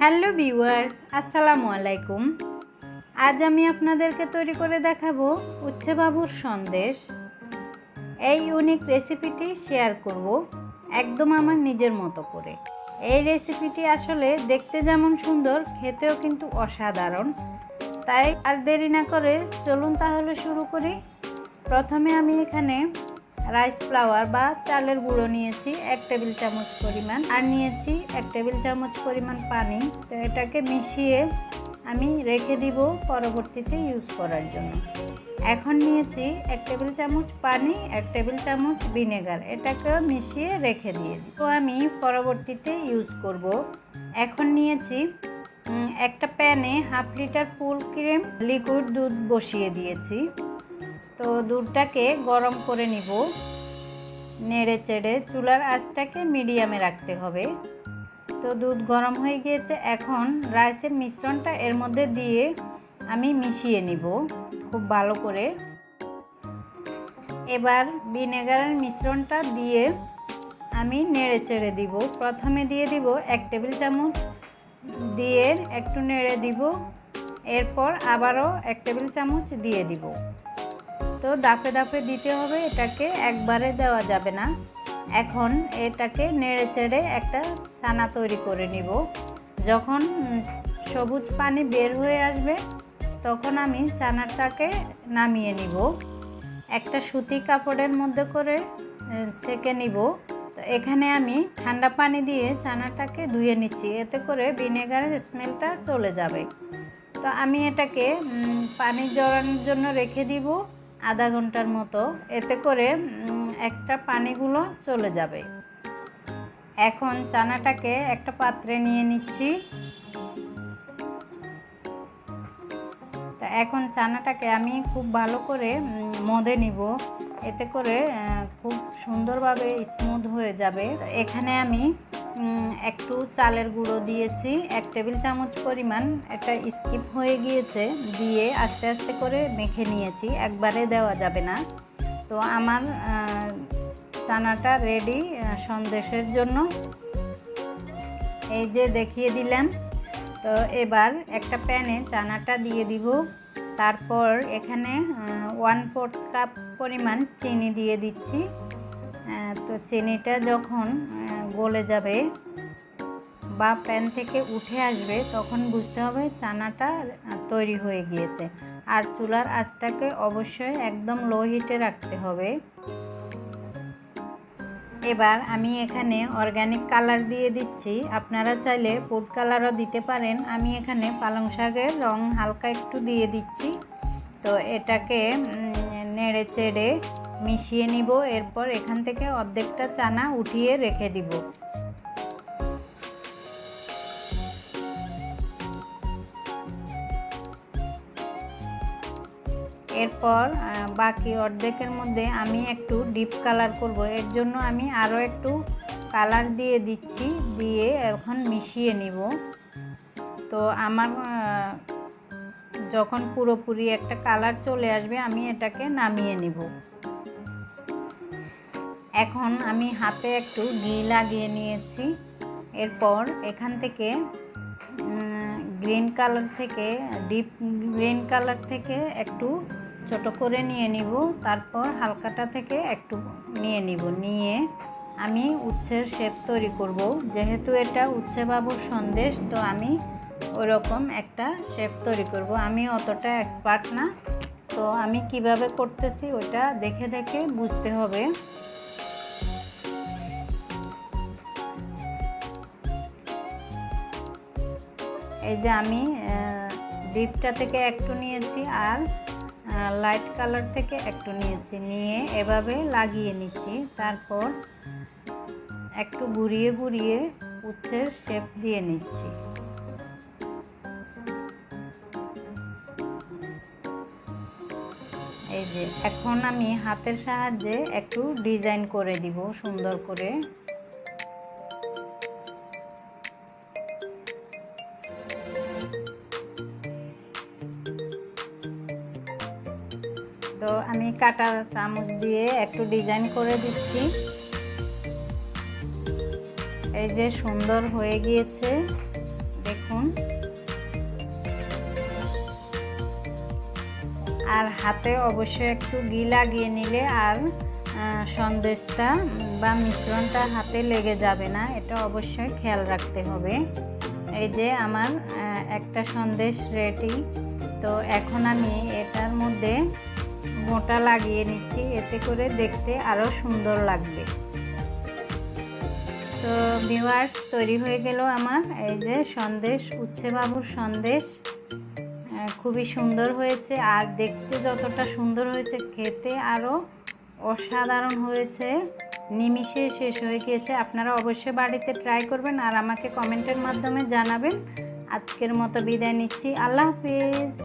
Hello viewers, আসসালামু আলাইকুম। আজ আমি আপনাদেরকে তৈরি করে দেখাবো উচ্ছে বাবুর সন্দেশ। এই ইউনিক রেসিপিটি শেয়ার করব একদম আমার নিজের মতো করে। এই রেসিপিটি আসলে দেখতে যেমন সুন্দর, খেতেও কিন্তু অসাধারণ। তাই আর দেরি না করে চলুন তাহলে শুরু করি। প্রথমে আমি এখানে রাইস ফ্লাওয়ার বা চালের গুঁড়ো নিয়েছি এক টেবিল চামচ পরিমাণ। আর নিয়েছি এক টেবিল চামচ পরিমাণ পানি। তো এটাকে মিশিয়ে আমি রেখে দিব পরবর্তীতে ইউজ করার জন্য। এখন নিয়েছি এক টেবিল চামচ পানি, এক টেবিল চামচ ভিনেগার। এটাকে মিশিয়ে রেখে দিয়ে তো আমি পরবর্তীতে ইউজ করব। এখন নিয়েছি একটা প্যানে half litre full cream, liquid দুধ বসিয়ে দিয়েছি। তো দুধটাকে গরম করে নিব। নেড়ে চেড়ে চুলার আঁচটাকে মিডিয়ামে রাখতে হবে। তো দুধ গরম হয়ে গিয়েছে, এখন রাইসের মিশ্রণটা এর মধ্যে দিয়ে আমি মিশিয়ে নিব খুব ভালো করে। এবার ভিনেগারের মিশ্রণটা দিয়ে আমি নেড়ে চেড়ে দিব। প্রথমে দিয়ে দিব এক টেবিল চামচ, দিয়ে একটু নেড়ে দিব, এরপর আবারও এক টেবিল চামচ দিয়ে দিব। তো দাপে দাপে দিতে হবে, এটাকে একবারে দেওয়া যাবে না। এখন এটাকে নেড়ে চেড়ে একটা ছানা তৈরি করে নিব। যখন সবুজ পানি বের হয়ে আসবে, তখন আমি ছানাটাকে নামিয়ে নিব। একটা সুতি কাপড়ের মধ্যে করে ছেঁকে নিব। তো এখানে আমি ঠান্ডা পানি দিয়ে ছানাটাকে ধুয়ে নিচ্ছি, এতে করে ভিনেগারের স্মেলটা চলে যাবে। তো আমি এটাকে পানি জড়ানোর জন্য রেখে দিব। আধা ঘণ্টার মতো। এতে করে এক্সট্রা পানিগুলো চলে যাবে। এখন চানাটাকে একটা পাত্রে নিয়ে নিচ্ছি। তা এখন চানাটাকে আমি খুব ভালো করে মধে নিব। এতে করে খুব সুন্দরভাবে স্মুথ হয়ে যাবে। এখানে আমি একটু চালের গুঁড়ো দিয়েছি। এক টেবিল চামচ পরিমাণ একটা স্কিপ হয়ে গিয়েছে, দিয়ে আস্তে আস্তে করে মেখে নিয়েছি। একবারে দেওয়া যাবে না। তো আমার চানাটা রেডি সন্দেশের জন্য। এই যে দেখিয়ে দিলাম। তো এবার একটা প্যানে চানাটা দিয়ে দিব। তারপর এখানে ওয়ান ফোর্থ কাপ পরিমাণ চিনি দিয়ে দিচ্ছি। তো চিনিটা যখন আহ, গলে যাবে বা প্যান থেকে উঠে আসবে তখন বুঝতে হবে চানাটা তৈরি হয়ে গিয়েছে। আর চুলার আঁচটাকে অবশ্যই একদম লো হিটে রাখতে হবে। এবার আমি এখানে অর্গানিক কালার দিয়ে দিচ্ছি। আপনারা চাইলে ফুড কালারও দিতে পারেন। আমি এখানে পালং শাকের রং হালকা একটু দিয়ে দিচ্ছি। তো এটাকে নেড়ে চেড়ে মিশিয়ে নিব, এরপর এখান থেকে অর্ধেকটা চানা উঠিয়ে রেখে দিব। এরপর বাকি অর্ধেকের মধ্যে আমি একটু ডিপ কালার করব। এর জন্য আমি আরও একটু কালার দিয়ে দিচ্ছি, দিয়ে এখন মিশিয়ে নিব। তো আমার যখন পুরোপুরি একটা কালার চলে আসবে, আমি এটাকে নামিয়ে নিব। এখন আমি হাতে একটু ঘি লাগিয়ে নিয়েছি। এরপর এখান থেকে গ্রিন কালার থেকে ডিপ গ্রিন কালার থেকে একটু ছোট করে নিয়ে নিব। তারপর হালকাটা থেকে একটু নিয়ে নিব। নিয়ে আমি উচ্ছের শেপ তৈরি করব। যেহেতু এটা উচ্ছে বাবুর সন্দেশ, তো আমি ওরকম একটা শেপ তৈরি করব। আমি অতটা এক্সপার্ট না। তো আমি কীভাবে করতেছি ওটা দেখে দেখে বুঝতে হবে। এই যে আমি ডিপটা থেকে একটু নিয়েছি আর লাইট কালার থেকে একটু নিয়েছি। নিয়ে এভাবে লাগিয়ে নিচ্ছি। তারপর একটু ঘুরিয়ে ঘুরিয়ে উচ্ছের শেপ দিয়ে নিচ্ছি। এই যে, এখন আমি হাতের সাহায্যে একটু ডিজাইন করে দিব সুন্দর করে। তো আমি কাটা চামচ দিয়ে একটু ডিজাইন করে দিচ্ছি। এই যে সুন্দর হয়ে গিয়েছে, দেখুন। আর হাতে অবশ্যই একটু ঘি লাগিয়ে নিলে আর সন্দেশটা বা মিশ্রণটা হাতে লেগে যাবে না, এটা অবশ্যই খেয়াল রাখতে হবে। এই যে আমার একটা সন্দেশ রেডি, তো এখন আমি এটার মধ্যে মোটা লাগিয়ে নিচ্ছি, এতে করে দেখতে আরও সুন্দর লাগবে। তো ভিউয়ার্স তৈরি হয়ে গেল আমার, এই যে সন্দেশ, উচ্ছে বাবুর সন্দেশ। খুবই সুন্দর হয়েছে, আর দেখতে যতটা সুন্দর হয়েছে, খেতে আরও অসাধারণ হয়েছে। নিমিষে শেষ হয়ে গিয়েছে, আপনারা অবশ্যই বাড়িতে ট্রাই করবেন আর আমাকে কমেন্টের মাধ্যমে জানাবেন। আজকের মতো বিদায় নিচ্ছি, আল্লাহ হাফিজ।